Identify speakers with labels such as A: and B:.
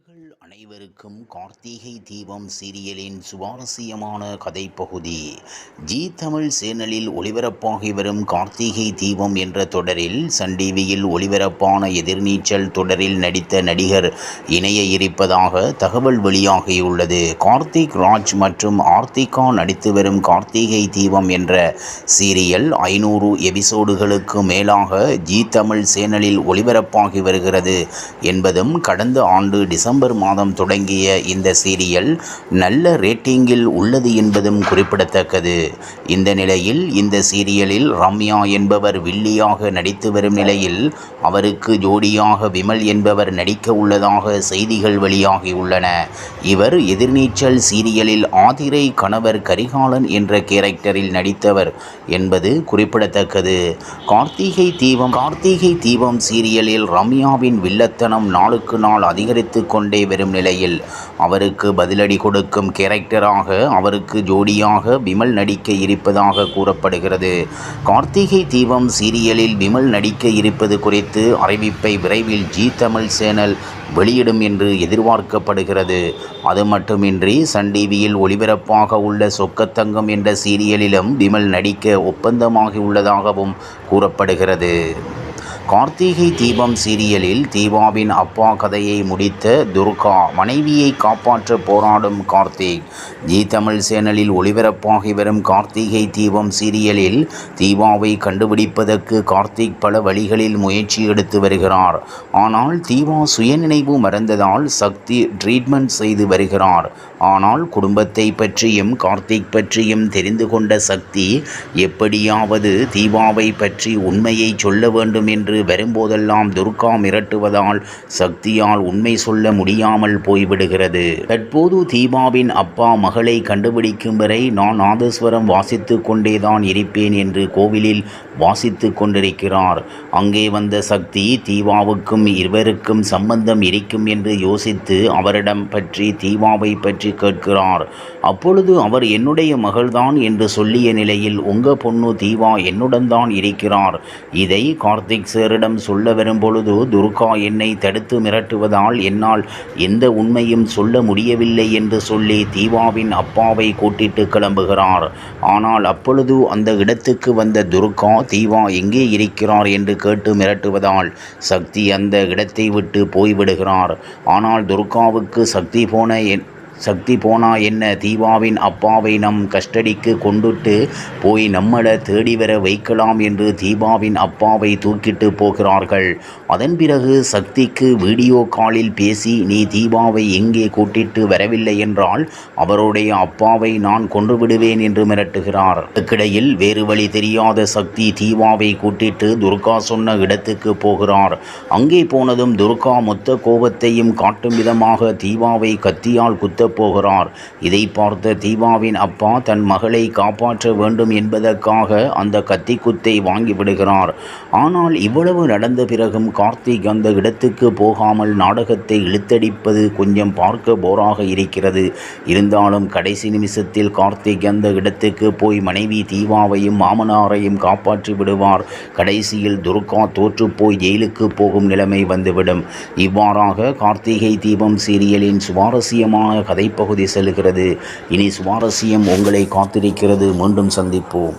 A: நேயர்கள் அனைவருக்கும் கார்த்திகை தீபம் சீரியலின் சுவாரஸ்யமான கதைப்பகுதி. ஜி தமிழ் சேனலில் ஒளிபரப்பாகி வரும் கார்த்திகை தீபம் என்ற தொடரில் சன் டிவியில் ஒளிபரப்பான எதிர்நீச்சல் தொடரில் நடித்த நடிகர் இணைய இருப்பதாக தகவல் வெளியாகியுள்ளது. கார்த்திக் ராஜ் மற்றும் ஆர்த்திகா நடித்து வரும் கார்த்திகை தீபம் என்ற சீரியல் ஐநூறு எபிசோடுகளுக்கு மேலாக ஜி தமிழ் சேனலில் ஒளிபரப்பாகி வருகிறது என்பதும் கடந்த ஆண்டு டிசம்பர் மாதம் தொடங்கிய இந்த சீரியல் நல்ல ரேட்டிங்கில் உள்ளது என்பதும் குறிப்பிடத்தக்கது. இந்த நிலையில் இந்த சீரியலில் ரம்யா என்பவர் வில்லியாக நடித்து வரும் நிலையில் அவருக்கு ஜோடியாக விமல் என்பவர் நடிக்க உள்ளதாக செய்திகள் வெளியாகியுள்ளன. இவர் எதிர்நீச்சல் சீரியலில் ஆதிரை கணவர் கரிகாலன் என்ற கேரக்டரில் நடித்தவர் என்பது குறிப்பிடத்தக்கது. கார்த்திகை தீபம் கார்த்திகை தீபம் சீரியலில் ரம்யாவின் வில்லத்தனம் நாளுக்கு நாள் அதிகரித்து கொண்டே வரும் நிலையில் அவருக்கு பதிலடி கொடுக்கும் கேரக்டராக அவருக்கு ஜோடியாக விமல் நடிக்க இருப்பதாக கூறப்படுகிறது. கார்த்திகை தீபம் சீரியலில் விமல் நடிக்க இருப்பது குறித்து அறிவிப்பை விரைவில் ஜி தமிழ் சேனல் வெளியிடும் என்று எதிர்பார்க்கப்படுகிறது. அது மட்டுமின்றி சன் டிவியில் ஒளிபரப்பாக உள்ள சொக்கத்தங்கம் என்ற சீரியலிலும் விமல் நடிக்க ஒப்பந்தமாகி உள்ளதாகவும் கூறப்படுகிறது. கார்த்திகை தீபம் சீரியலில் தீபாவின் அப்பா கதையை முடித்த துர்கா மனைவியை காப்பாற்ற போராடும் கார்த்திக். ஜி தமிழ் சேனலில் ஒளிபரப்பாகி வரும் கார்த்திகை தீபம் சீரியலில் தீபாவை கண்டுபிடிப்பதற்கு கார்த்திக் பல வழிகளில் முயற்சி எடுத்து வருகிறார். ஆனால் தீபா சுயநினைவு மறந்ததால் சக்தி ட்ரீட்மெண்ட் செய்து வருகிறார். ஆனால் குடும்பத்தை பற்றியும் கார்த்திக் பற்றியும் தெரிந்து கொண்ட சக்தி எப்படியாவது தீபாவை பற்றி உண்மையை சொல்ல வேண்டும் என்று வரும்போதெல்லாம் துர்கா மிரட்டுவதால் சக்தியால் உண்மை சொல்ல முடியாமல் போய்விடுகிறது. தற்போது தீபாவின் அப்பா மகளை கண்டுபிடிக்கும் வரை நான் நாதஸ்வரம் வாசித்து கொண்டேதான் இருப்பேன் என்று கோவிலில் வாசித்து கொண்டிருக்கிறார். அங்கே வந்த சக்தி தீபாவுக்கும் இருவருக்கும் சம்பந்தம் இருக்கும் என்று யோசித்து அவரிடம் பற்றி தீபாவை பற்றி கேட்கிறார். அப்பொழுது அவர் என்னுடைய மகள்தான் என்று சொல்லிய நிலையில் உங்க பொண்ணு தீவா என்னுடன் தான் இருக்கிறார். இதை கார்த்திக் சேரிடம் சொல்ல வரும்பொழுது துர்கா என்னை தடுத்து மிரட்டுவதால் என்னால் எந்த உண்மையும் சொல்ல முடியவில்லை என்று சொல்லி தீவாவின் அப்பாவை கூட்டிட்டு கிளம்புகிறார். ஆனால் அப்பொழுது அந்த இடத்துக்கு வந்த துர்கா தீவா எங்கே இருக்கிறார்? என்று கேட்டு மிரட்டுவதால் சக்தி அந்த இடத்தை விட்டு போய்விடுகிறார். ஆனால் துர்காவுக்கு சக்தி போன என் சக்தி போனா என்ன? தீபாவின் அப்பாவை நம் கஸ்டடிக்கு கொண்டுட்டு போய் நம்மளை தேடி வர வைக்கலாம் என்று தீபாவின் அப்பாவை தூக்கிட்டு போகிறார்கள். அதன் பிறகு சக்திக்கு வீடியோ காலில் பேசி நீ தீபாவை எங்கே கூட்டிட்டு வரவில்லை என்றால் அவருடைய அப்பாவை நான் கொன்று விடுவேன் என்று மிரட்டுகிறார். அதுக்கிடையில் வேறு வழி தெரியாத சக்தி தீபாவை கூட்டிட்டு துர்கா சொன்ன இடத்துக்கு போகிறார். அங்கே போனதும் துர்கா மொத்த கோபத்தையும் காட்டும் விதமாக தீபாவை கத்தியால் குத்த போகிறார். இதை பார்த்த தீபாவின் அப்பா தன் மகளை காப்பாற்ற வேண்டும் என்பதற்காக அந்த கத்தி குத்தை ஆனால் இவ்வளவு நடந்த பிறகும் கார்த்திக் அந்த இடத்துக்கு போகாமல் நாடகத்தை இழுத்தடிப்பது கொஞ்சம் பார்க்க போராக இருக்கிறது. இருந்தாலும் கடைசி நிமிஷத்தில் கார்த்திக் அந்த இடத்துக்கு போய் மனைவி தீபாவையும் மாமனாரையும் காப்பாற்றி விடுவார். கடைசியில் துர்கா தோற்று போய் ஜெயிலுக்கு போகும் நிலைமை வந்துவிடும். இவ்வாறாக கார்த்திகை தீபம் சீரியலின் சுவாரஸ்யமான கதைப்பகுதி செல்கிறது இனி சுவாரஸ்யம் உங்களை காத்திருக்கிறது. மீண்டும் சந்திப்போம்.